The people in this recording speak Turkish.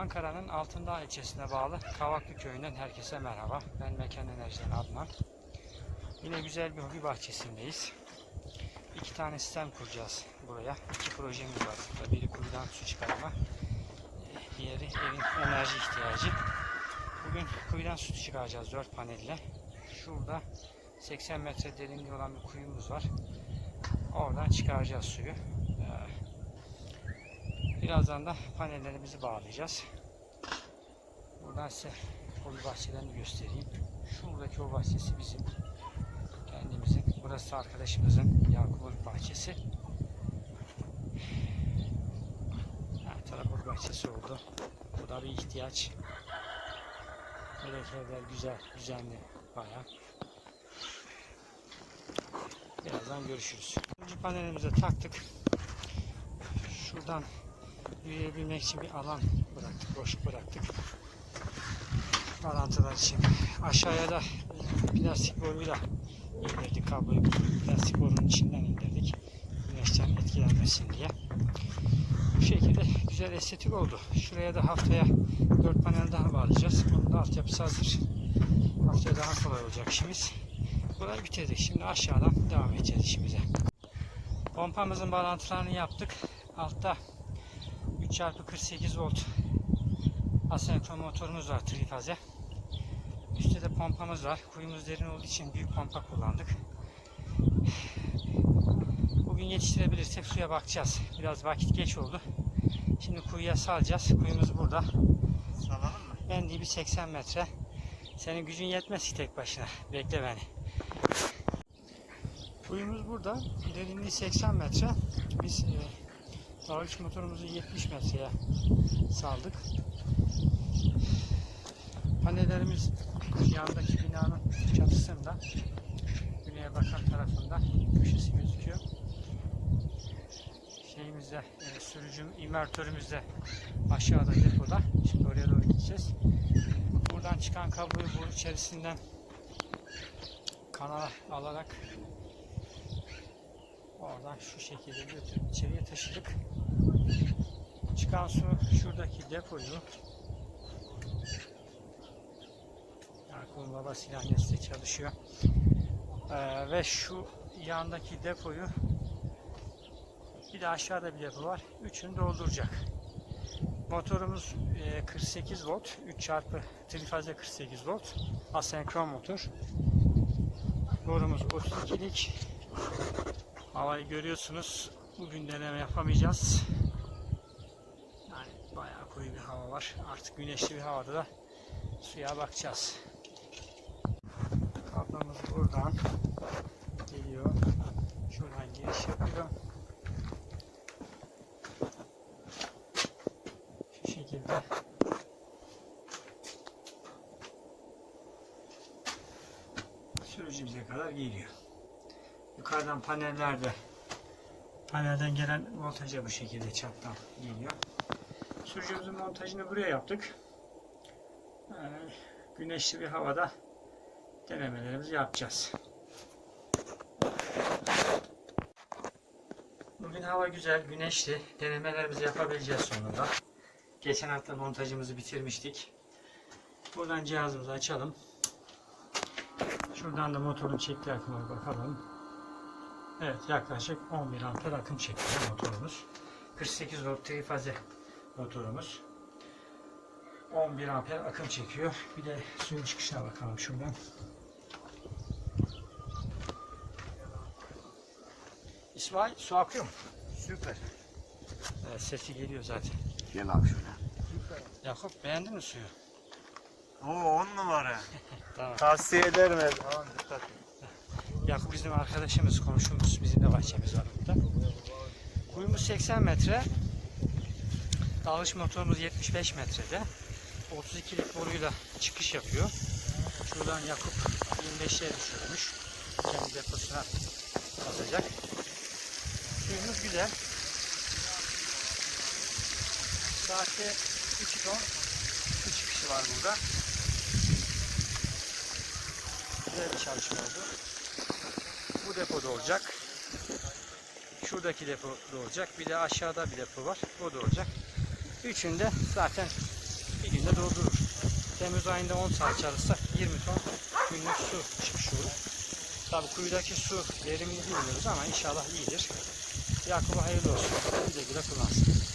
Ankara'nın Altındağ ilçesine bağlı Kavaklı köyünden herkese merhaba. Ben Mekan Enerji'den Adnan. Yine güzel bir hobi bahçesindeyiz. İki tane sistem kuracağız buraya. İki projemiz var burada. Biri kuyudan su çıkarma, diğeri evin enerji ihtiyacı. Bugün kuyudan su çıkaracağız 4 panelle. Şurada 80 metre derinliği olan bir kuyumuz var. Oradan çıkaracağız suyu. Ee, Birazdan da panellerimizi bağlayacağız. Buradan size hobi bahçelerini göstereyim. Şuradaki o bahçesi bizim. Kendimizin. Burası arkadaşımızın Yakup'un bahçesi. Her taraf bahçesi oldu. Bu da bir ihtiyaç. Melek evler güzel, düzenli bayağı. Birazdan görüşürüz. İkinci panelimize taktık. Şuradan yürüyebilmek için bir alan bıraktık, boşluk bıraktık. Bağlantılar için. Aşağıya da plastik boruyla indirdik kabloyu. Plastik borunun içinden indirdik. Güneşten etkilenmesin diye. Bu şekilde güzel estetik oldu. Şuraya da haftaya 4 panel daha bağlayacağız. Bunun da altyapısı hazır. Haftaya daha kolay olacak işimiz. Burayı bitirdik. Şimdi aşağıdan devam edeceğiz işimize. Pompamızın bağlantılarını yaptık. Altta 3x48 volt asenkron motorumuz var trifaze. Üstte de pompamız var. Kuyumuz derin olduğu için büyük pompa kullandık. Bugün yetiştirebilirsek suya bakacağız. Biraz vakit geç oldu. Şimdi kuyuya salacağız. Kuyumuz burada. Salalım mı? En dibi 80 metre. Senin gücün yetmez ki tek başına. Bekle beni. Kuyumuz burada. Derinliği 80 metre. Biz e, dalgıç motorumuzu 70 metreye saldık. Panellerimiz yandaki binanın çatısında. Güneye bakan tarafında köşesi gözüküyor. Şeyimizde, e, sürücüm, invertörümüz de aşağıda depoda. Şimdi oraya doğru gideceğiz. Buradan çıkan kabloyu bu içerisinden kanala alarak oradan şu şekilde götürüp içeriye taşıdık. Çıkan su şuradaki depoyu Yakup'un baba silahnesinde çalışıyor. Ee, ve şu yandaki depoyu bir de aşağıda bir depo var. Üçünü dolduracak. Motorumuz e, 48 volt. 3 çarpı trifaze 48 volt. Asenkron motor. Borumuz 32'lik. Havayı görüyorsunuz. Bugün deneme yapamayacağız. Yani bayağı koyu bir hava var. Artık güneşli bir havada da suya bakacağız. Buradan geliyor. Şuradan giriş yapıyor. Şu şekilde. Sürücümüze kadar geliyor. Yukarıdan panellerde panelden gelen voltaja bu şekilde çaptan geliyor. Sürücümüzün montajını buraya yaptık. Yani güneşli bir havada denemelerimizi yapacağız. Bugün hava güzel, güneşli. Denemelerimizi yapabileceğiz sonunda. Geçen hafta montajımızı bitirmiştik. Buradan cihazımızı açalım. Şuradan da motorun çektiği akıma bakalım. Evet yaklaşık 11 amper akım çekiyor motorumuz. 48 volt trifaze motorumuz. 11 amper akım çekiyor. Bir de suyun çıkışına bakalım şuradan. İsmail su akıyor mu? Süper. Evet, sesi geliyor zaten. Gel abi şöyle. Yakup beğendin mi suyu? Oo on numara. Tamam. Tavsiye ederim. Tamam dikkat. Yakup bizim arkadaşımız, komşumuz. Bizim de bahçemiz var burada. Kuyumuz 80 metre. Dalış motorumuz 75 metrede. 32'lik boruyla çıkış yapıyor. Şuradan Yakup 25'e düşürmüş. Kendi deposuna atacak. Suyumuz güzel. Saatte 3 ton su çıkışı var burada. Güzel bir çalışma oldu. Bu depoda olacak. Şuradaki depo da olacak. Bir de aşağıda bir depo var. O da olacak. Üçünde zaten günde doldurur. Temmuz ayında 10 saat çalışsak 20 ton günlük su çıkmış olur. Tabi kuyudaki su verimini bilmiyoruz ama inşallah iyidir. Yakup'a hayırlı olsun. Güle güle kullansın.